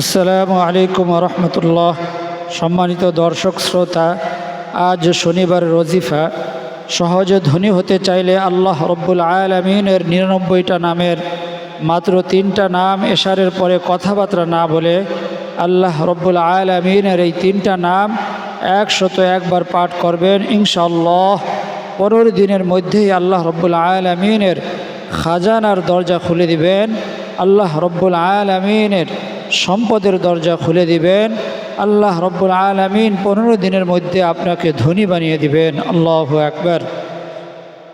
আসসালামু আলাইকুম রহমতুল্লাহ সম্মানিত দর্শক শ্রোতা, আজ শনিবার রজিফা। সহজে ধনী হতে চাইলে আল্লাহ রব্বুল আলমিনের নিরানব্বইটা নামের মাত্র তিনটা নাম এশারের পরে কথাবার্তা না বলে আল্লাহ রব্বুল আলমিনের এই তিনটা নাম একশত একবার পাঠ করবেন ইনশাল্লাহ পনেরো দিনের মধ্যেই আল্লাহ রব্বুল আলমিনের খাজানার দরজা খুলে দিবেন। আল্লাহ রব্বুল আলমিনের সম্পদের দরজা খুলে দিবেন। আল্লাহ রব্বুল আলমিন পনেরো দিনের মধ্যে আপনাকে ধনী বানিয়ে দিবেন। আল্লাহ একবার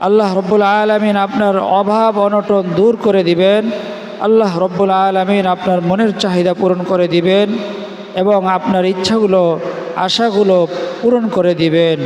আল্লাহ রব্বুল আলমিন আপনার অভাব, অনটন দূর করে দিবেন। আল্লাহ রব্বুল আলমিন আপনার মনের চাহিদা পূরণ করে দিবেন এবং আপনার ইচ্ছাগুলো, আশাগুলো পূরণ করে দিবেন।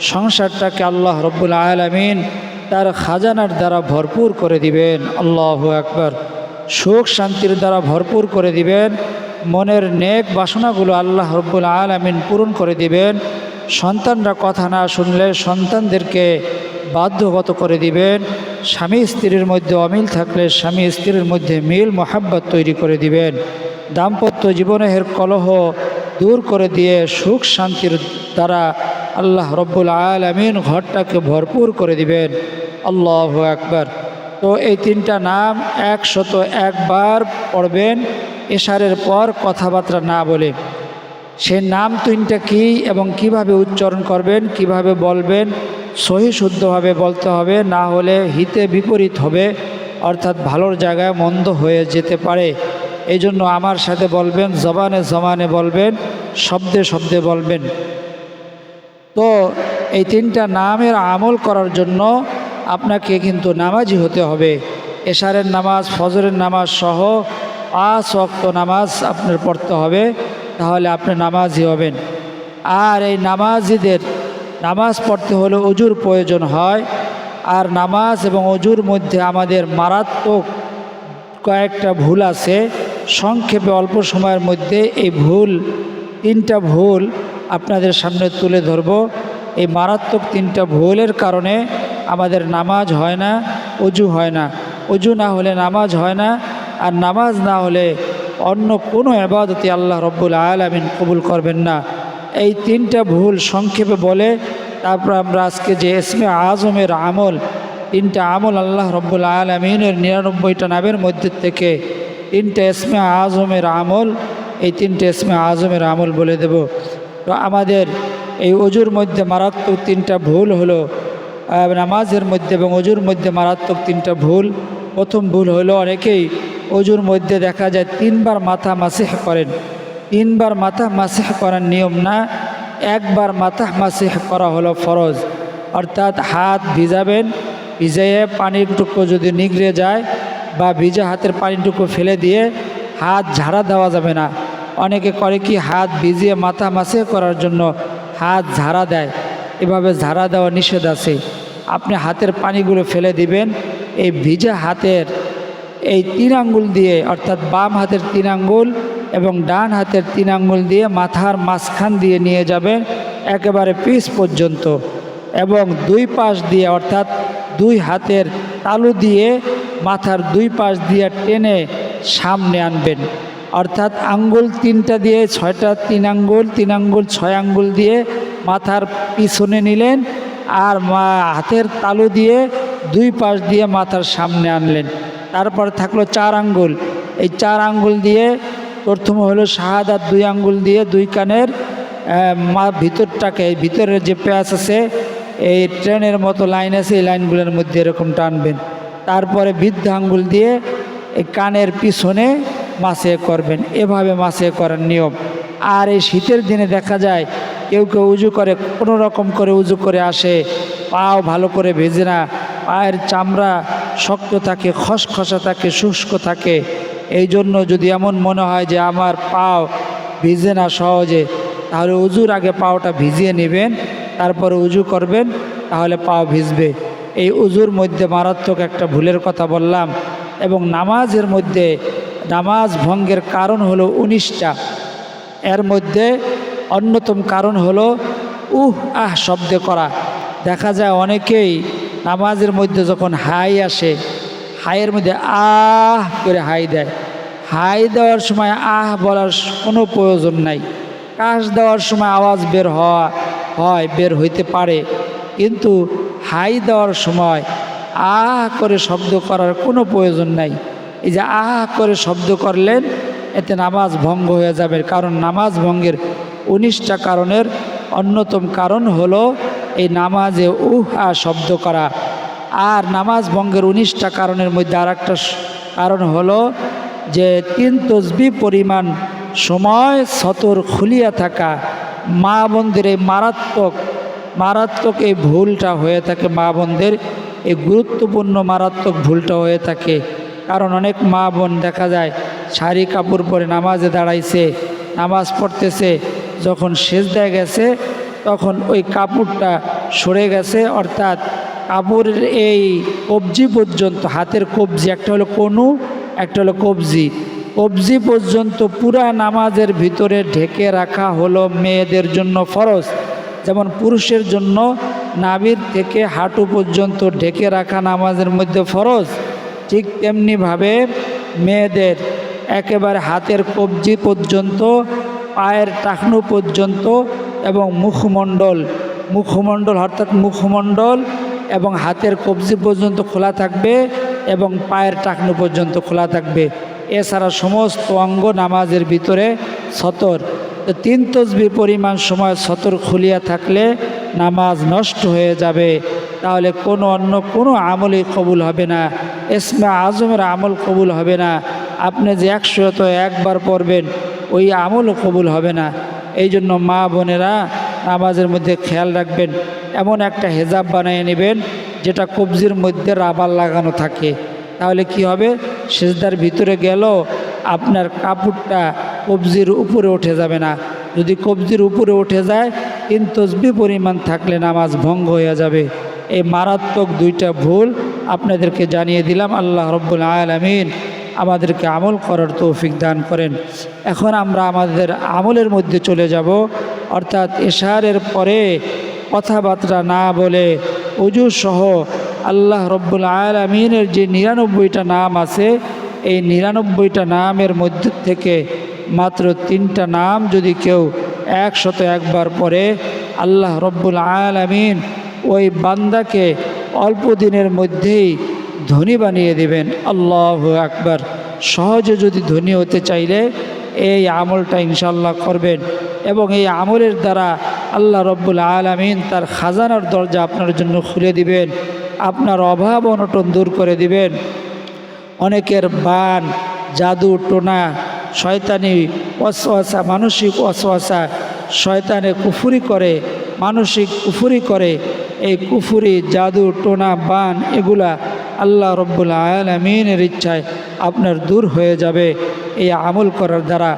সংসারটাকে আল্লাহ রব্বুল আলমিন তার খাজানার দ্বারা ভরপুর করে দিবেন। আল্লাহ একবার সুখ শান্তির দ্বারা ভরপুর করে দিবেন। মনের নেক বাসনাগুলো আল্লাহ রব্বুল আলমিন পূরণ করে দিবেন। সন্তানরা কথা না শুনলে সন্তানদেরকে বাধ্যগত করে দিবেন। স্বামী স্ত্রীর মধ্যে অমিল থাকলে স্বামী স্ত্রীর মধ্যে মিল, মোহাব্বত তৈরি করে দিবেন। দাম্পত্য জীবনের কলহ দূর করে দিয়ে সুখ শান্তির দ্বারা আল্লাহ রব্বুল আলমিন ঘরটাকে ভরপুর করে দিবেন। আল্লাহ একবার তো এই তিনটা নাম একশত একবার পড়বেন, এশারের পর কথাবার্তা না বলে। সে নাম তিনটা কি এবং কীভাবে উচ্চারণ করবেন, কীভাবে বলবেন, সহি শুদ্ধভাবে বলতে হবে, না হলে হিতে বিপরীত হবে, অর্থাৎ ভালোর জায়গায় মন্দ হয়ে যেতে পারে। এই জন্য আমার সাথে বলবেন, জবানে জবানে বলবেন, শব্দে শব্দে বলবেন। তো এই তিনটা নামের আমল করার জন্য আপনাকে কিন্তু নামাজি হতে হবে। এশারের নামাজ, ফজরের নামাজ সহ পাঁচ অক্ত নামাজ আপনার পড়তে হবে, তাহলে আপনি নামাজি হবেন। আর এই নামাজিদের নামাজ পড়তে হলে অজুর প্রয়োজন হয়। আর নামাজ এবং অজুর মধ্যে আমাদের মারাত্মক কয়েকটা ভুল আছে। সংক্ষেপে অল্প সময়ের মধ্যে এই ভুল, তিনটা ভুল আপনাদের সামনে তুলে ধরব। এই মারাত্মক তিনটা ভুলের কারণে আমাদের নামাজ হয় না অজু হয় না। অজু না হলে নামাজ হয় না, আর নামাজ না হলে অন্য কোনো আবাদতে আল্লাহ রব্বুল আলমিন কবুল করবেন না। এই তিনটা ভুল সংক্ষেপে বলে, তারপর আমরা আজকে যে এসমে আজমের আমল, তিনটা আমল আল্লাহ রব্বুল আলমিনের নিরানব্বইটা নামের মধ্যে থেকে তিনটা এসমে আজমের আমল, এই তিনটে এসমে আজমের আমল বলে দেব। তো আমাদের এই অজুর মধ্যে মারাত্মক তিনটা ভুল হলো নামাজের মধ্যে এবং অজুর মধ্যে মারাত্মক তিনটা ভুল। প্রথম ভুল হলো অনেকেই অজুর মধ্যে দেখা যায় তিনবার মাথা মাসেহ করেন। তিনবার মাথা মাসেহ করার নিয়ম না, একবার মাথা মাসেহ করা হলো ফরজ। অর্থাৎ হাত ভিজাবেন, ভিজাইয়ে পানিটুকু যদি নিগড়ে যায় বা ভিজা হাতের পানিটুকু ফেলে দিয়ে হাত ঝাড়া দেওয়া যাবে না। অনেকে করে কি হাত ভিজিয়ে মাথা মাসে করার জন্য হাত ঝাড়া দেয়। এভাবে ঝাড়া দেওয়া নিষেধ আছে। আপনি হাতের পানিগুলো ফেলে দিবেন, এই ভিজা হাতের এই তিন আঙ্গুল দিয়ে, অর্থাৎ বাম হাতের তিন আঙ্গুল এবং ডান হাতের তিন আঙ্গুল দিয়ে মাথার মাঝখান দিয়ে নিয়ে যাবেন একেবারে পিস পর্যন্ত এবং দুই পাশ দিয়ে, অর্থাৎ দুই হাতের তালু দিয়ে মাথার দুই পাশ দিয়ে টেনে সামনে আনবেন। অর্থাৎ আঙ্গুল তিনটা দিয়ে, ছয়টা তিন আঙ্গুল তিন আঙ্গুল ছয় আঙ্গুল দিয়ে মাথার পিছনে নিলেন আর হাতের তালু দিয়ে দুই পাশ দিয়ে মাথার সামনে আনলেন। তারপর থাকল চার আঙ্গুল। এই চার আঙ্গুল দিয়ে প্রথম হলো শাহাদাত দুই আঙ্গুল দিয়ে দুই কানের মা ভিতরটাকে ভিতরের যে প্যাঁচ আছে, এই ট্রেনের মতো লাইন আছে, এই লাইনগুলোর মধ্যে এরকম টানবেন। তারপরে বৃদ্ধ আঙ্গুল দিয়ে এই কানের পিছনে মাসে করবেন। এভাবে মাসে করার নিয়ম। আর এই শীতের দিনে দেখা যায় কেউ কেউ উজু করে, কোনো রকম করে উজু করে আসে। পাও ভালো করে ভেজে না, পায়ের চামড়া শক্ত থাকে, খসখসা থাকে, শুষ্ক থাকে। এই জন্য যদি এমন মনে হয় যে আমার পাও ভিজে না সহজে, তাহলে উজুর আগে পাওটা ভিজিয়ে নেবেন, তারপরে উজু করবেন, তাহলে পাও ভিজবে। এই উজুর মধ্যে মারাত্মক একটা ভুলের কথা বললাম এবং নামাজের মধ্যে, নামাজ ভঙ্গের কারণ হলো উনিশটা। এর মধ্যে অন্যতম কারণ হলো, উহ, আহ, শব্দে করা। দেখা যায় অনেকেই নামাজের মধ্যে যখন হাই আসে, হাইয়ের মধ্যে আহ করে হাই দেয়। হাই দেওয়ার সময় আহ বলার কোনো প্রয়োজন নাই। কাশ দেওয়ার সময় আওয়াজ বের হওয়া, হয়, বের হইতে পারে। কিন্তু হাই দেওয়ার সময় আহ করে শব্দ করার কোনো প্রয়োজন নাই। এই যে আহ করে শব্দ করলেন, এতে নামাজ ভঙ্গ হয়ে যাবে। কারণ নামাজ ভঙ্গের উনিশটা কারণের অন্যতম কারণ হলো এই নামাজে উহ শব্দ করা। আর নামাজ ভঙ্গের উনিশটা কারণের মধ্যে আর একটা কারণ হলো যে তিন তসবি পরিমাণ সময় সতর খুলিয়া থাকা, মা বোনদের এই মারাত্মক মারাত্মক এই ভুলটা হয়ে থাকে, মা বোনদের এই গুরুত্বপূর্ণ মারাত্মক ভুলটা হয়ে থাকে। কারণ অনেক মা বোন দেখা যায়, শাড়ি কাপড় পরে নামাজে দাঁড়াইছে, নামাজ পড়তেছে যখন শেষ দেয় গেছে, তখন ওই কাপড়টা সরে গেছে, অর্থাৎ কাপড়ের এই কবজি পর্যন্ত, হাতের কবজি, একটা হলো কনু, একটা হলো কবজি। কবজি পর্যন্ত পুরা নামাজের ভিতরে ঢেকে রাখা হলো মেয়েদের জন্য ফরজ। যেমন পুরুষের জন্য নাবির থেকে হাঁটু পর্যন্ত ঢেকে রাখা নামাজের মধ্যে ফরজ, ঠিক তেমনিভাবে মেয়েদের একেবারে হাতের কবজি পর্যন্ত পায়ের টাকনু পর্যন্ত এবং মুখমণ্ডল মুখমণ্ডল অর্থাৎ মুখমণ্ডল এবং হাতের কবজি পর্যন্ত খোলা থাকবে এবং পায়ের টাকনু পর্যন্ত খোলা থাকবে। এছাড়া সমস্ত অঙ্গ নামাজের ভিতরে সতর। তিন তসবি পরিমাণ সময় সতর খুলিয়া থাকলে নামাজ নষ্ট হয়ে যাবে। তাহলে কোনো অন্য কোনো আমলই কবুল হবে না। এসমা আজমের আমল কবুল হবে না। আপনি যে একশত একবার পড়বেন ওই আমলও কবুল হবে না। এই জন্য মা বোনেরা নামাজের মধ্যে খেয়াল রাখবেন। এমন একটা হেজাব বানিয়ে নেবেন, যেটা কবজির মধ্যে রাবার লাগানো থাকে। তাহলে কি হবে? সেজদার ভিতরে গেল আপনার কাপড়টা কবজির উপরে উঠে যাবে না। যদি কবজির উপরে উঠে যায়, তিন তসবি পরিমাণ থাকলে নামাজ ভঙ্গ হয়ে যাবে। এই মারাত্মক দুইটা ভুল আপনাদেরকে জানিয়ে দিলাম। আল্লাহ রব্বুল আলমিন আমাদেরকে আমল করার তৌফিক দান করেন। এখন আমরা আমাদের আমলের মধ্যে চলে যাব। অর্থাৎ এশারের পরে কথাবার্তা না বলে অজু সহ আল্লাহ রব্বুল আলমিনের যে নিরানব্বইটা নাম আছে, এই নিরানব্বইটা নামের মধ্যে থেকে মাত্র তিনটা নাম যদি কেউ একশত একবার পরে আল্লাহ রব্বুল আলমিন ওই বান্দাকে অল্প দিনের মধ্যেই ধনী বানিয়ে দেবেন, আল্লাহ আকবার। সহজে যদি ধনী হতে চাইলে এই আমলটা ইনশাল্লাহ করবেন এবং এই আমলের দ্বারা আল্লাহ রব্বুল আলমিন তার খাজানার দরজা আপনার জন্য খুলে দিবেন, আপনার অভাব অনটন দূর করে দিবেন। অনেকের বান, জাদু, টোনা, শয়তানি অসওয়াসা মানসিক অসওয়াসা শয়তানে কুফুরি করে, মানসিক কুফুরি করে, এই কুফুরি, জাদু, টোনা, বান এগুলা আল্লাহ রব্বুল আলমিনের ইচ্ছায় আপনার দূর হয়ে যাবে এই আমল করার দ্বারা।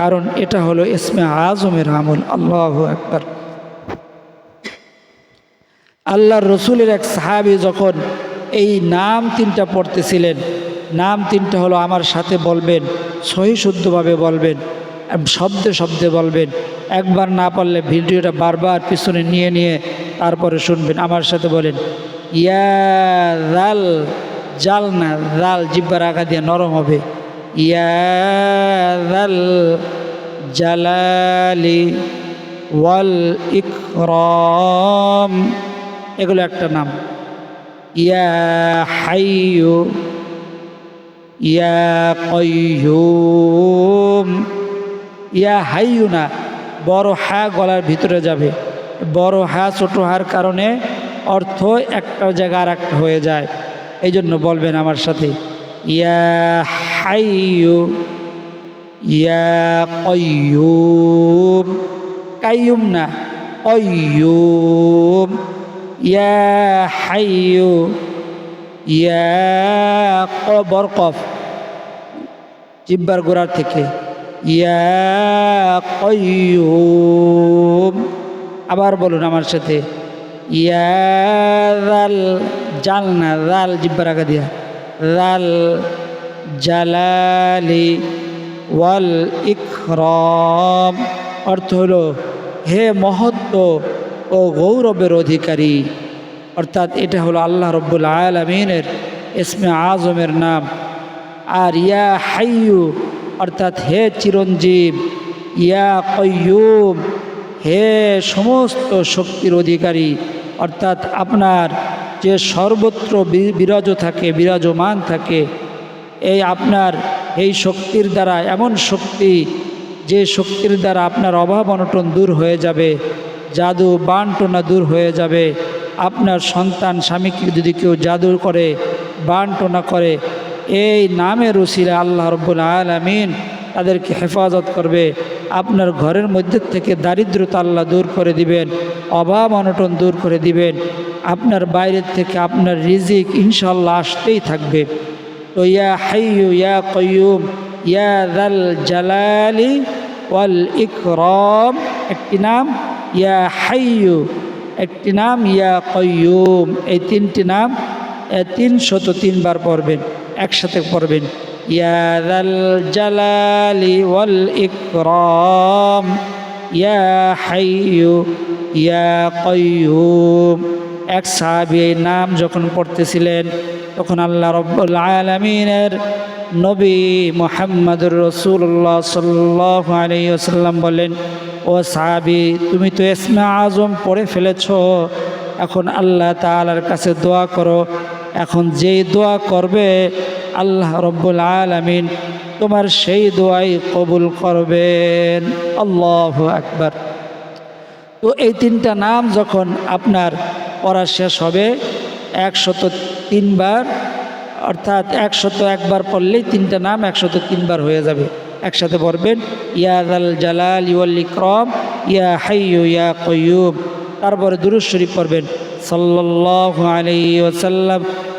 কারণ এটা হলো ইসমে আজমের আমল। আল্লাহ একবার আল্লাহর রসুলের এক সাহাবি যখন এই নাম তিনটা পড়তেছিলেন, নাম তিনটা হলো আমার সাথে বলবেন, সহি শুদ্ধভাবে বলবেন শব্দে শব্দে বলবেন। একবার না পারলে ভিডিওটা বারবার পিছনে নিয়ে নিয়ে তারপরে শুনবেন। আমার সাথে বলেন ইয়া রাল জাল না, রাল জিব্বার আগা দিয়ে নরম হবে। ইয়া রাল জালালি ওয়াল ইকরম, এগুলো একটা নাম। ইয়া হাইয়ু, ইয়া কয়ুম ইয়া হাইয়ু না, বড় হা গলার ভিতরে যাবে। বড় হা ছোট হার কারণে অর্থ একটা জায়গা আর একটা হয়ে যায়। এই জন্য বলবেন আমার সাথে, ইয়া হাইয়ু, ইয়া কয়ুম কাইয়ুম না কয়ুম ইয়া হাইয়ু, ইয়া বরকফ জিব্বার গোড়ার থেকে, ইয়া কয়ুম আবার বলুন আমার সাথে ইয়া রাল জাল না রাল জিব্বার আগা দিয়া। রাল জালালি ওয়াল ইকরম। অর্থ হলো, হে মহত্ব ও গৌরবের অধিকারী। অর্থাৎ এটা হলো আল্লাহ রব্বুল আলমিনের ইসমে আজমের নাম। আর ইয়া হাইয়ু, অর্থাৎ হে চিরঞ্জীব, ইয়া কয়ুম হে সমস্ত শক্তির অধিকারী। অর্থাৎ আপনার যে সর্বত্র বিরাজ থাকে, বিরাজমান থাকে, এই আপনার, এই শক্তির দ্বারা, এমন শক্তি যে শক্তির দ্বারা আপনার অভাব অনটন দূর হয়ে যাবে, জাদু বানটোনা দূর হয়ে যাবে, আপনার সন্তান, স্বামীকে যদি কেউ জাদু করে বানটোনা করে, এই নামের উসিলা আল্লাহ রব্বুল আলমিন তাদেরকে হেফাজত করবে। আপনার ঘরের মধ্যে থেকে দারিদ্রতা আল্লাহ দূর করে দিবেন, অভাব অনটন দূর করে দিবেন। আপনার বাইরের থেকে আপনার রিজিক ইনশাল্লাহ আসতেই থাকবে। তো ইয়া হাইয়ু, ইয়া কয়ুম ইয়া দাল জালালি ওয়াল ইকরম, একটি নাম ইয়া হাইয়ু, একটি নাম ইয়া কয়ুম এই তিনটি নাম তিনশত তিনবার পড়বেন, একসাথে পড়বেন। দাল জালালি ওয়াল ইকরম ইয়া হাইয়ু ইয়া কয়ুম এক সাহাবি এই নাম যখন পড়তেছিলেন, তখন আল্লাহ রব্বুল আলমিনের নবী মোহাম্মদুর রসুল্লাহ সাল্লাহ আলাইসাল্লাম বলেন ও সাহাবি, তুমি তো ইসমা আজম পড়ে ফেলেছ। এখন আল্লাহ তালার কাছে দোয়া করো। এখন যেই দোয়া করবে আল্লাহ রব্বুল আলমিন তোমার সেই দোয়াই কবুল করবেন। আল্লাহ আকবার। তো এই তিনটা নাম যখন আপনার পড়া শেষ হবে, একশত তিনবার অর্থাৎ একশত একবার পড়লেই তিনটা নাম একশত তিনবার হয়ে যাবে। একসাথে পড়বেন ইয়াদ আল জালাল ইউল ইয়া হাইয়ু ইয়া কয়ুব তারপরে দুরুশ্বরী পড়বেন, সাল্লাল্লাহু আলাইহি ওয়াসাল্লাম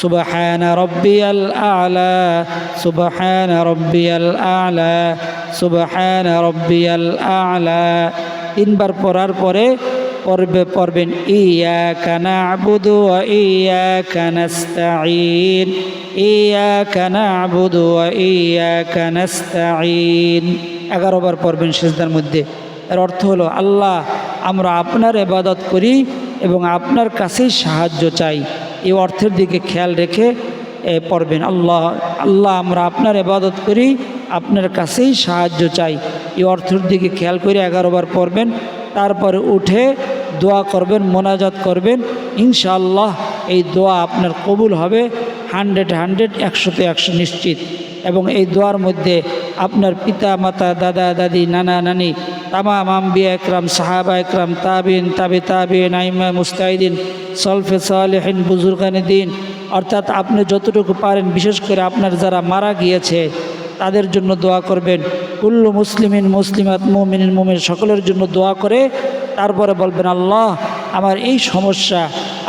সুবহান রব্বিয়াল আলা, সুবহান রব্বিয়াল আলা, সুবহান রব্বিয়াল আলা। তিনবার পড়ার পরে পড়বে, পড়বেন ইয়া কানা আবুদু ইয়া কানাস্তাইন ইয়া কানা আবুদু ইয়া কানাস্তাইন এগারো বার পড়বেন সেজদার মধ্যে। এর অর্থ হলো, আল্লাহ, আমরা আপনার এবাদত করি এবং আপনার কাছেই সাহায্য চাই। এই অর্থের দিকে খেয়াল রেখে পড়বেন। আল্লাহ আল্লাহ, আমরা আপনার এবাদত করি, আপনার কাছেই সাহায্য চাই। এই অর্থের দিকে খেয়াল করে এগারো বার পড়বেন, তারপরে উঠে দোয়া করবেন, মোনাজাত করবেন। ইনশাআল্লাহ এই দোয়া আপনার কবুল হবে, হান্ড্রেড হান্ড্রেড, একশোতে একশো নিশ্চিত। এবং এই দোয়ার মধ্যে আপনার পিতা, মাতা, দাদা, দাদি, নানা, নানি তামাম আম্বিয়া একরাম, সাহাবা একরাম, তাবিন, তাবে তাবিন, আইমা মুস্তাহিদিন, সলফে সালেহিন, বুজুরগানি দিন। অর্থাৎ আপনি যতটুকু পারেন, বিশেষ করে আপনার যারা মারা গিয়েছে, তাদের জন্য দোয়া করবেন। কুল্লু মুসলিমিন, মুসলিমাত মুমিন মুমিন, সকলের জন্য দোয়া করে, তারপরে বলবেন, আল্লাহ, আমার এই সমস্যা,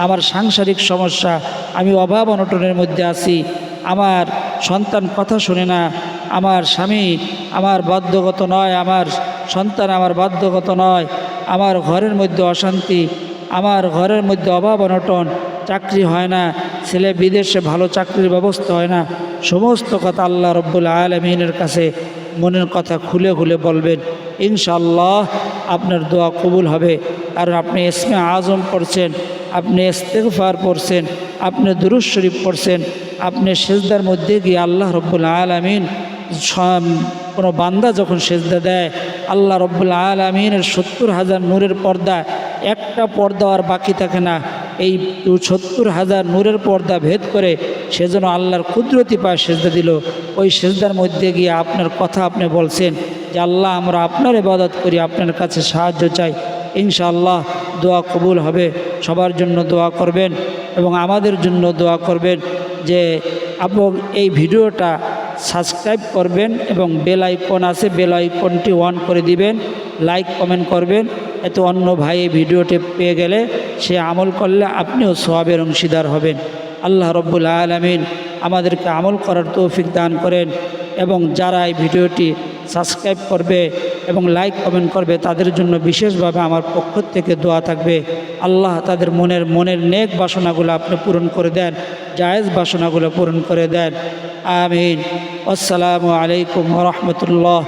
আমার সাংসারিক সমস্যা, আমি অভাব অনটনের মধ্যে আছি। আমার সন্তান কথা শুনে না, আমার স্বামী, আমার বাধ্যগত নয়, আমার সন্তান আমার বাধ্যগত নয়। আমার ঘরের মধ্যে অশান্তি, আমার ঘরের মধ্যে অভাব অনটন, চাকরি হয় না, ছেলে বিদেশে ভালো চাকরির ব্যবস্থা হয় না। সমস্ত কথা আল্লাহ রব্বুল আলমিনের কাছে মনের কথা খুলে খুলে বলবেন। ইনশাল্লাহ আপনার দোয়া কবুল হবে। কারণ আপনি ইসমে আজম পড়ছেন, আপনি ইস্তেগফার পড়ছেন, আপনি দুরুজ শরীফ পড়ছেন, আপনি সেজদার মধ্যে গিয়ে আল্লাহ রব্বুল আলমিন কোনো বান্দা যখন সেজদা দেয়, আল্লাহ রব্বুল আলমিনের সত্তর হাজার নূরের পর্দা, একটা পর্দা আর বাকি থাকে না। এই সত্তর হাজার নূরের পর্দা ভেদ করে সেজন্য আল্লাহর কুদরতি পায় সেজদা দিল। ওই সেজদার মধ্যে গিয়ে আপনার কথা আপনি বলছেন যে, আল্লাহ, আমরা আপনার ইবাদত করি, আপনার কাছে সাহায্য চাই। ইনশাআল্লাহ দোয়া কবুল হবে। সবার জন্য দোয়া করবেন এবং আমাদের জন্য দোয়া করবেন যে আপনি এই ভিডিওটা সাবস্ক্রাইব করবেন এবং বেল আইকন আছে, বেল আইকনটি অন করে দিবেন, লাইক, কমেন্ট করবেন। এত অন্য ভাই ভিডিওটি পেয়ে গেলে সে আমল করলে আপনিও সোয়াবের অংশীদার হবেন। আল্লাহ রব্বুল আলমিন আমাদেরকে আমল করার তৌফিক দান করেন এবং যারা এই ভিডিওটি সাবস্ক্রাইব করবে এবং লাইক কমেন্ট করবে, তাদের জন্য বিশেষভাবে আমার পক্ষ থেকে দোয়া থাকবে। আল্লাহ তাদের মনের মনের নেক বাসনাগুলো আপনি পূরণ করে দেন, জায়েজ বাসনাগুলো পূরণ করে দেন। আমিন। আসসালামু আলাইকুম রহমতুল্লাহ।